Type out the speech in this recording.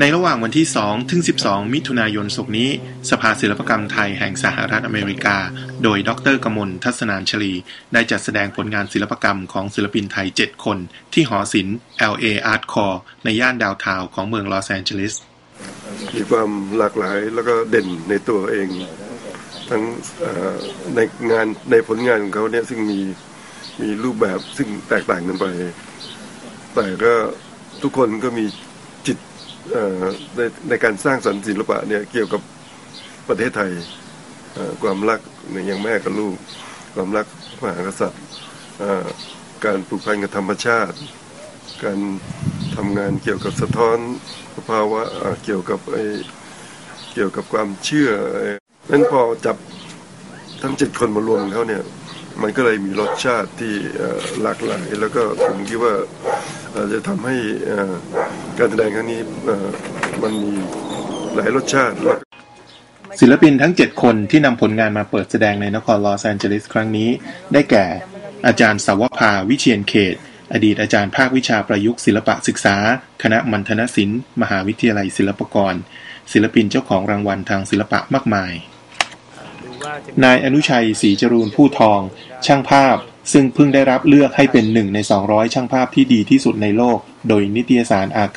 ในระหว่างวันที่ 2 ถึง 12 มิถุนายน ศกนี้ สภาศิลปกรรมไทยแห่งสหรัฐอเมริกา โดย ดรกมล ทัศนานชลี ได้จัดแสดงผลงานศิลปกรรมของศิลปินไทย 7 คน ที่หอศิลป์ LA Art Core ในย่านดาวทาวของเมืองลอสแอนเจลิส มีความหลากหลายแล้วก็เด่นในตัวเอง ทั้งในงานในผลงานของเขาเนี่ยซึ่งมีมีรูปแบบซึ่งแตกต่างกันไป แต่ก็ทุกคนก็มีจิต ในในการสร้างสรรค์ศิลปะเนี่ยเกี่ยวกับประเทศไทยความรักในอย่างแม่กับลูก ความรักมหากษัตริย์การผูกพันกับธรรมชาติ การทำงานเกี่ยวกับสะท้อนสภาวะเอ่อเกี่ยวกับไอเกี่ยวกับความเชื่อนั้นพอจับทั้งเจ็ดคนมารวมเขาเนี่ยมันก็เลยมีรสชาติที่หลากหลาย แล้วก็ผมคิดว่าจะทำให้อ่อ การแสดงครั้งนี้มันมีหลายรสชาติ ศิลปินทั้ง 7 คนที่นำผลงานมาเปิดแสดงในนครลอสแอนเจลิสครั้งนี้ ได้แก่ อาจารย์สาวภาวิเชียนเขต อดีตอาจารย์ภาควิชาประยุกต์ศิลปะศึกษา คณะมัณฑนศิลป์ มหาวิทยาลัยศิลปากร ศิลปินเจ้าของรางวัลทางศิลปะมากมาย นายอนุชัยศรีจรูนผู้ทอง ช่างภาพซึ่งเพิ่งได้รับเลือกให้เป็นหนึ่งใน 200 ช่างภาพที่ดีที่สุดในโลก โดยนิตยสารอา